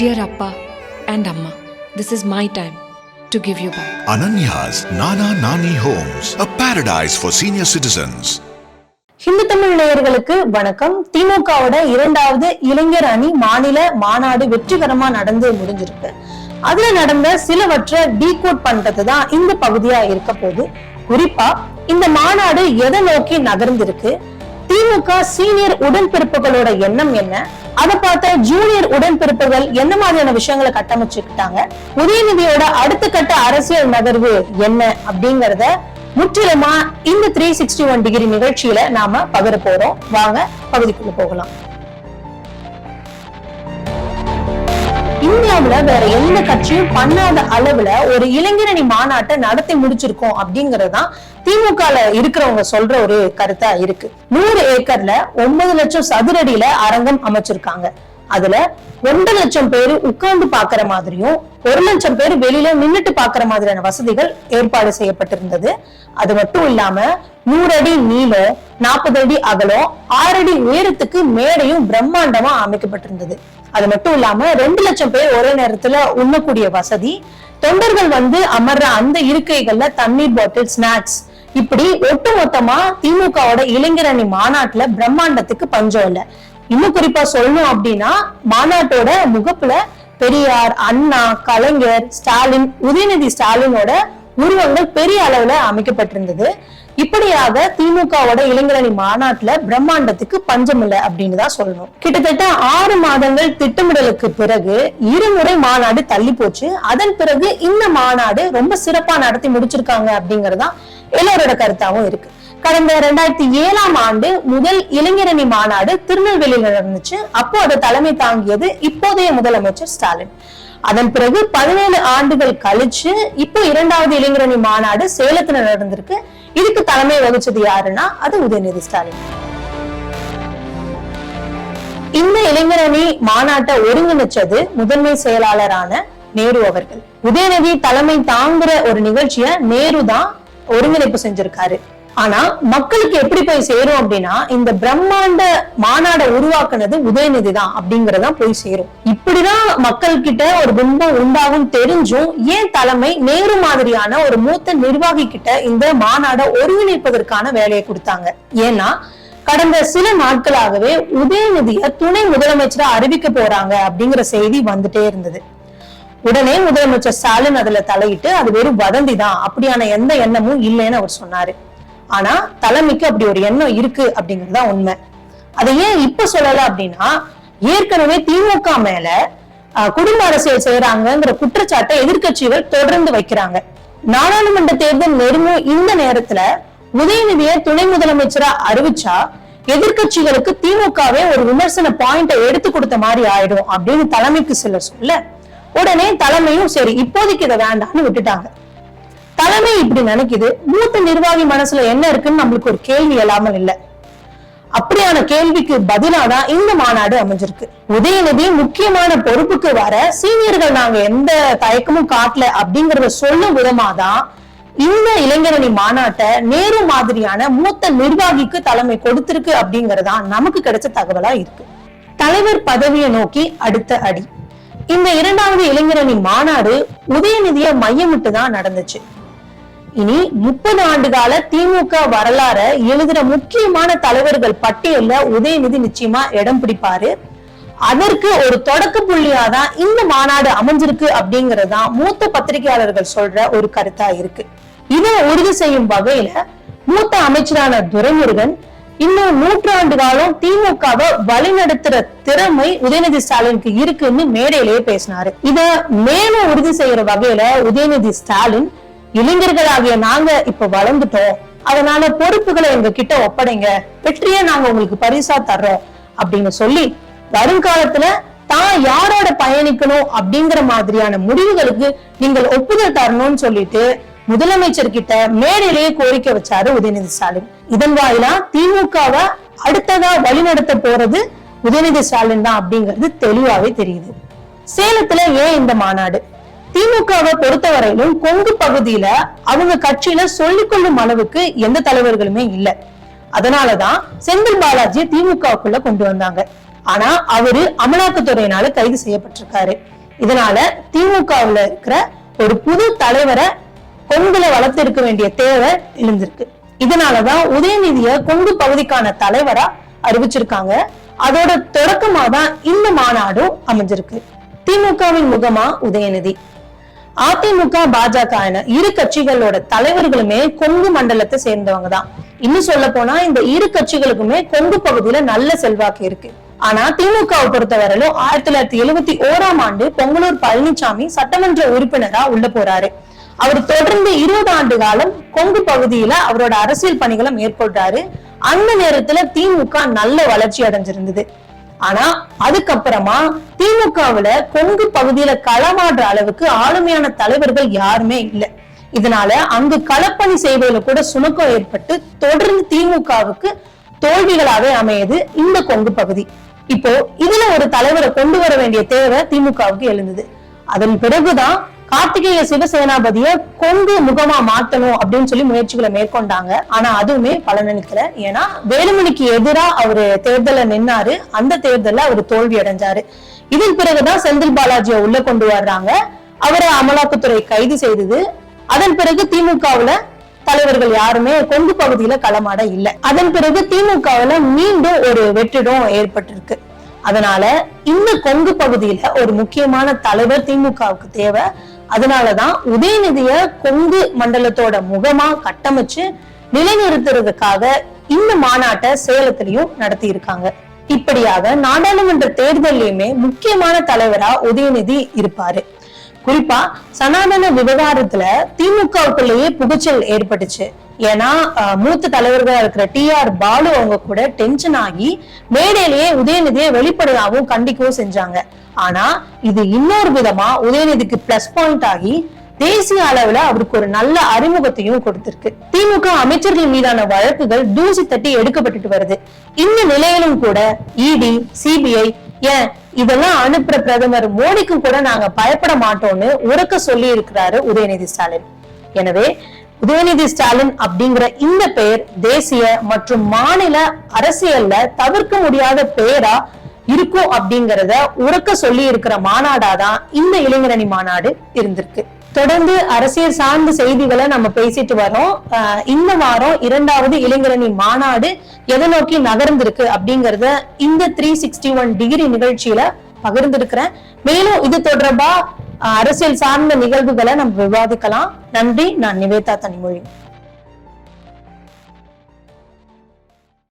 Dear Appa and Amma, this is my time to give you back. Ananya's Nana Nani Homes, a paradise for senior citizens. Hindu Tamil நேயர்களுக்கு வணக்கம். திமுகவோட இரண்டாவது இளைஞர் அணி மாநில மாநாடு வெற்றிகரமா நடந்து முடிஞ்சிருக்கு. அதுல நடந்த சிலவற்றை டீகோட் பண்றது தான் இந்த பகுதியா இருக்க போகுது. குறிப்பா இந்த மாநாடு எதை நோக்கி நகர்ந்திருக்கு? திமுக சீனியர் உடன்பிறப்புகளோட எண்ணம் என்ன? அதை பார்த்த ஜூனியர் உடன்பிறப்புகள் என்ன மாதிரியான விஷயங்களை கட்டமைச்சுக்கிட்டாங்க? உதயநிதியோட அடுத்த கட்ட அரசியல் நகர்வு என்ன அப்படிங்கறத முற்றிலுமா இந்த த்ரீ சிக்ஸ்டி ஒன் டிகிரி நிகழ்ச்சியில நாம பகிர போறோம். வாங்க பகுதிக்குள்ள போகலாம். இந்தியாவுல வேற எந்த கட்சியும் பண்ணாத அளவுல ஒரு இளைஞரணி மாநாட்டை நடத்தி முடிச்சிருக்கோம் அப்படிங்கறதுதான் திமுக இருக்கிறவங்க சொல்ற ஒரு கருத்தா இருக்கு. நூறு ஏக்கர்ல ஒன்பது லட்சம் சதுரடியில அரங்கம் அமைச்சிருக்காங்க. அதுல ஒன்றரை லட்சம் பேர் உட்கார்ந்து பாக்குற மாதிரியும் ஒரு லட்சம் பேர் வெளியில நின்னுட்டு பாக்குற மாதிரியான வசதிகள் ஏற்பாடு செய்யப்பட்டிருந்தது. அது மட்டும் இல்லாம நூறு அடி நீளம் நாற்பது அடி அகலம் ஆறு அடி உயரத்துக்கு மேடையும் பிரம்மாண்டமா அமைக்கப்பட்டிருந்தது. அது மட்டும் இல்லாம ரெண்டு லட்சம் பேர் ஒரே நேரத்துல உண்ணக்கூடிய வசதி. தொண்டர்கள் வந்து அமர்ற அந்த இருக்கைகள்ல தண்ணீர் பாட்டில் ஸ்நாக்ஸ். இப்படி ஒட்டுமொத்தமா திமுகவோட இளைஞரணி மாநாட்டுல பிரம்மாண்டத்துக்கு பஞ்சம் இல்லை. இன்னும் குறிப்பா சொல்லணும் அப்படின்னா மாநாட்டோட முகப்புல பெரியார் அண்ணா கலைஞர் ஸ்டாலின் உதயநிதி ஸ்டாலினோட உருவங்கள் பெரிய அளவுல அமைக்கப்பட்டிருந்தது. இப்படியாக திமுகவோட இளைஞரணி மாநாட்டுல பிரம்மாண்டத்துக்கு பஞ்சம் இல்லை அப்படின்னு தான் சொல்லணும். கிட்டத்தட்ட ஆறு மாதங்கள் திட்டமிடலுக்கு பிறகு இருமுறை மாநாடு தள்ளி போச்சு. அதன் பிறகு இந்த மாநாடு ரொம்ப சிறப்பா நடத்தி முடிச்சிருக்காங்க அப்படிங்கறதா எல்லாரோட கருத்தாவும் இருக்கு. கடந்த ரெண்டாயிரத்தி ஏழாம் ஆண்டு முதல் இளைஞரணி மாநாடு திருநெல்வேலியில நடந்துச்சு. அப்போ அதை தலைமை தாங்கியது இப்போதைய முதலமைச்சர் ஸ்டாலின். அதன் பிறகு பதினேழு ஆண்டுகள் கழிச்சு இப்போ இரண்டாவது இளைஞரணி மாநாடு சேலத்துல நடந்திருக்கு. இதுக்கு தலைமை வகிச்சது யாருன்னா அது உதயநிதி ஸ்டாலின். இந்த இளைஞரணி மாநாட்டை ஒருங்கிணைச்சது முதன்மை செயலாளரான நேரு அவர்கள். உதயநிதி தலைமை தாங்குற ஒரு நிகழ்ச்சிய நேரு தான் ஒருங்கிணைப்பு செஞ்சிருக்காரு. ஆனா மக்களுக்கு எப்படி போய் சேரும் அப்படின்னா இந்த பிரம்மாண்ட மாநாட உருவாக்குனது உதயநிதி தான் அப்படிங்கறதான் போய் சேரும். இப்படிதான் மக்கள் கிட்ட ஒரு பிம்பம் உண்டாகும் தெரிஞ்சும் ஏன் தலைமை நேரு மாதிரியான ஒரு மூத்த நிர்வாகி கிட்ட இந்த மாநாட ஒருங்கிணைப்பதற்கான வேலையை கொடுத்தாங்க? ஏன்னா கடந்த சில நாட்களாகவே உதயநிதிய துணை முதலமைச்சரா அறிவிக்க போறாங்க அப்படிங்கிற செய்தி வந்துட்டே இருந்தது. உடனே முதலமைச்சர் ஸ்டாலின் அதுல தலையிட்டு அது வெறும் வதந்தி தான் அப்படியான எந்த எண்ணமும் இல்லைன்னு அவர் சொன்னாரு. ஆனா தலைமைக்கு அப்படி ஒரு எண்ணம் இருக்கு அப்படிங்கறதா உண்மை. அதை ஏன் இப்ப சொல்லல அப்படின்னா ஏற்கனவே திமுக மேல குடும்ப அரசியல் செய்யறாங்கிற குற்றச்சாட்டை எதிர்கட்சிகள் தொடர்ந்து வைக்கிறாங்க. நாடாளுமன்ற தேர்தல் நெருங்கும் இந்த நேரத்துல உதயநிதியை துணை முதலமைச்சரா அறிவிச்சா எதிர்கட்சிகளுக்கு திமுகவே ஒரு விமர்சன பாயிண்ட எடுத்து கொடுத்த மாதிரி ஆயிடும் அப்படின்னு தலைமைக்கு சிலர் சொல்ல உடனே தலைமையும் சரி இப்போதைக்கு இதை வேண்டாம்னு விட்டுட்டாங்க. தலைமை இப்படி நினைக்குது. மூத்த நிர்வாகி மனசுல என்ன இருக்குன்னு நம்மளுக்கு ஒரு கேள்வி இல்லாமல் இல்லை. அப்படியான கேள்விக்கு பதிலாதான் இந்த மாநாடு அமைஞ்சிருக்கு. உதயநிதி முக்கியமான பொறுப்புக்கு வர சீனியர்கள் நாங்க எந்த தயக்கமும் காட்டல அப்படிங்கறத சொல்லும் விதமாதான் இந்த இளைஞரணி மாநாட்டை நேரு மாதிரியான மூத்த நிர்வாகிக்கு தலைமை கொடுத்திருக்கு அப்படிங்கறதா நமக்கு கிடைச்ச தகவலா இருக்கு. தலைவர் பதவியை நோக்கி அடுத்த அடி. இந்த இரண்டாவது இளைஞரணி மாநாடு உதயநிதியை மையமிட்டு தான் நடந்துச்சு. இனி முப்பது ஆண்டு கால திமுக வரலாற எழுதுற முக்கியமான தலைவர்கள் பட்டியல்ல உதயநிதி நிச்சயமா இடம் பிடிப்பாரு. அதற்கு ஒரு தொடக்க புள்ளியாதான் இந்த மாநாடு அமைஞ்சிருக்கு அப்படிங்கறதுதான் மூத்த பத்திரிகையாளர்கள் சொல்ற ஒரு கருத்தா இருக்கு. இதை உறுதி செய்யும் வகையில மூத்த அமைச்சரான துரைமுருகன் இன்னும் நூற்றாண்டு காலம் திமுகவை வழிநடத்துற திறமை உதயநிதி ஸ்டாலினுக்கு இருக்குன்னு மேடையிலேயே பேசினாரு. இத மேலும் உறுதி செய்யற வகையில உதயநிதி ஸ்டாலின் இளைஞர்களாகிய நாங்க இப்ப வளர்ந்துட்டோம். அதனால பொறுப்புகளை எங்க கிட்ட ஒப்படைங்க. வெற்றியை நாங்க உங்களுக்கு பரிசா தர்றோம் அப்படின்னு சொல்லி வருங்காலத்துல தான் யாரோட பயணிக்கணும் அப்படிங்கிற மாதிரியான முடிவுகளுக்கு நீங்கள் ஒப்புதல் தரணும்னு சொல்லிட்டு முதலமைச்சர் கிட்ட மேடையிலேயே கோரிக்கை வச்சாரு உதயநிதி ஸ்டாலின். இதன் வாயிலா திமுகவை அடுத்ததா வழிநடத்த போறது உதயநிதி ஸ்டாலின் தான் அப்படிங்கிறது தெளிவாவே தெரியுது. சேலத்துல ஏன் இந்த மாநாடு? திமுகவை பொறுத்தவரையிலும் கொங்கு பகுதியில அவங்க கட்சியில சொல்லிக் கொள்ளும் அளவுக்கு எந்த தலைவர்களுமே இல்லை. அதனாலதான் செந்தில் பாலாஜி திமுகவுக்குள்ள கொண்டு வந்தாங்க. ஆனா அவரு அமலாக்கத்துறையினால கைது செய்யப்பட்டிருக்காரு. இதனால திமுகவுல இருக்கிற ஒரு புது தலைவரை கொங்குல வளர்த்து இருக்க வேண்டிய தேவை எழுந்திருக்கு. இதனாலதான் உதயநிதிய கொங்கு பகுதிக்கான தலைவரா அறிவிச்சிருக்காங்க. அதோட தொடக்கமா தான் இந்த மாநாடும் அமைஞ்சிருக்கு. திமுகவின் முகமா உதயநிதி. அதிமுக பாஜக என இரு கட்சிகளோட தலைவர்களுமே கொங்கு மண்டலத்தை சேர்ந்தவங்க தான். இன்னும் சொல்ல போனா இந்த இரு கட்சிகளுக்குமே கொங்கு பகுதியில நல்ல செல்வாக்கு இருக்கு. ஆனா திமுகவை பொறுத்தவரையிலும் ஆயிரத்தி தொள்ளாயிரத்தி எழுபத்தி ஓராம் ஆண்டு பொங்கலூர் பழனிசாமி சட்டமன்ற உறுப்பினரா உள்ள போறாரு. அவர் தொடர்ந்து இருபது ஆண்டு காலம் கொங்கு பகுதியில அவரோட அரசியல் பணிகளை மேற்கொள்றாரு. அந்த நேரத்துல திமுக நல்ல வளர்ச்சி அடைஞ்சிருந்தது. ஆனா அதுக்கப்புறமா திமுகவுல கொங்கு பகுதியில களமாடுற அளவுக்கு ஆளுமையான தலைவர்கள் யாருமே இல்ல. இதனால அங்கு களப்பணி செய்வதில் கூட சுணக்கம் ஏற்பட்டு தொடர்ந்து திமுகவுக்கு தோல்விகளாவே அமையுது இந்த கொங்கு பகுதி. இப்போ இதுல ஒரு தலைவரை கொண்டு வர வேண்டிய தேவை திமுகவுக்கு எழுந்தது. அதன் பிறகுதான் கார்த்திகேய சிவசேனாபதிய கொங்கு முகமா மாத்தணும் அப்படின்னு சொல்லி முயற்சிகளை மேற்கொண்டாங்க. ஆனா அதுவுமே பலனளிக்கல. ஏன்னா வேலுமணிக்கு எதிரா அவரு தேர்தல்ல நின்னாரு. அந்த தேர்தல்ல அவர் தோல்வி அடைஞ்சாரு. இதன் பிறகுதான் செந்தில் பாலாஜியை உள்ள கொண்டு வர்றாங்க. அவரை அமலாக்கத்துறை கைது செய்தது. அதன் பிறகு திமுகவுல தலைவர்கள் யாருமே கொங்கு பகுதியில களமாட இல்லை. அதன் பிறகு திமுகவுல மீண்டும் ஒரு வெற்றிடம் ஏற்பட்டிருக்கு. அதனால இந்த கொங்கு பகுதியில ஒரு முக்கியமான தலைவர் திமுகவுக்கு தேவை. அதனாலதான் உதயநிதிய கொங்கு மண்டலத்தோட முகமா கட்டமைச்சு நிலைநிறுத்துறதுக்காக இந்த மாநாட்டை சேலத்திலையும் நடத்தி இருக்காங்க இப்படியாக நாடாளுமன்ற தேர்தலையுமே முக்கியமான தலைவரா உதயநிதி இருப்பாரு. குறிப்பா சனாதன விவகாரத்துல திமுகவுக்குள்ளேயே புகைச்சல் ஏற்பட்டுச்சு. ஏன்னா மூத்த தலைவர்களா இருக்கிற டி ஆர் பாலு அவங்க கூட டென்ஷன் ஆகி மேடையிலேயே உதயநிதியை வெளிப்படையாகவும் கண்டிக்கவும் செஞ்சாங்க. ஆனா இது இன்னொரு விதமா உதயநிதிக்கு பிளஸ் பாயிண்ட் ஆகி தேசிய அளவுல அவருக்கு ஒரு நல்ல அறிமுகத்தையும் கொடுத்திருக்கு. திமுக அமைச்சர்கள் மீதான வழக்குகள் தூசி தட்டி எடுக்கப்பட்டுட்டு வருது. இந்த நிலையிலும் கூட இடி சிபிஐ ஏன் இதெல்லாம் அனுப்புற பிரதமர் மோடிக்கும் கூட நாங்க பயப்பட மாட்டோம்னு உறக்க சொல்லி இருக்கிறாரு உதயநிதி ஸ்டாலின். எனவே உதயநிதி ஸ்டாலின் அப்படிங்கிற இந்த பெயர் தேசிய மற்றும் மாநில அரசியல்ல தவிர்க்க முடியாத பெயரா இருக்கும் அப்படிங்கறத உறக்க சொல்லி இருக்கிற மாநாடாதான் இந்த இளைஞரணி மாநாடு இருந்திருக்கு. தொடர்ந்து அரசியல் சார்ந்த செய்திகளை நம்ம பேசிட்டு வரோம். இந்த வாரம் இரண்டாவது இளைஞரணி மாநாடு எதை நோக்கி நகர்ந்திருக்கு அப்படிங்கறத இந்த த்ரீ சிக்ஸ்டி ஒன் டிகிரி நிகழ்ச்சியில பகிர்ந்திருக்கிறேன். மேலும் இது தொடர்பா அரசியல் சார்ந்த நிகழ்வுகளை நம்ம விவாதிக்கலாம். நன்றி. நான் நிவேதா தனிமொழி.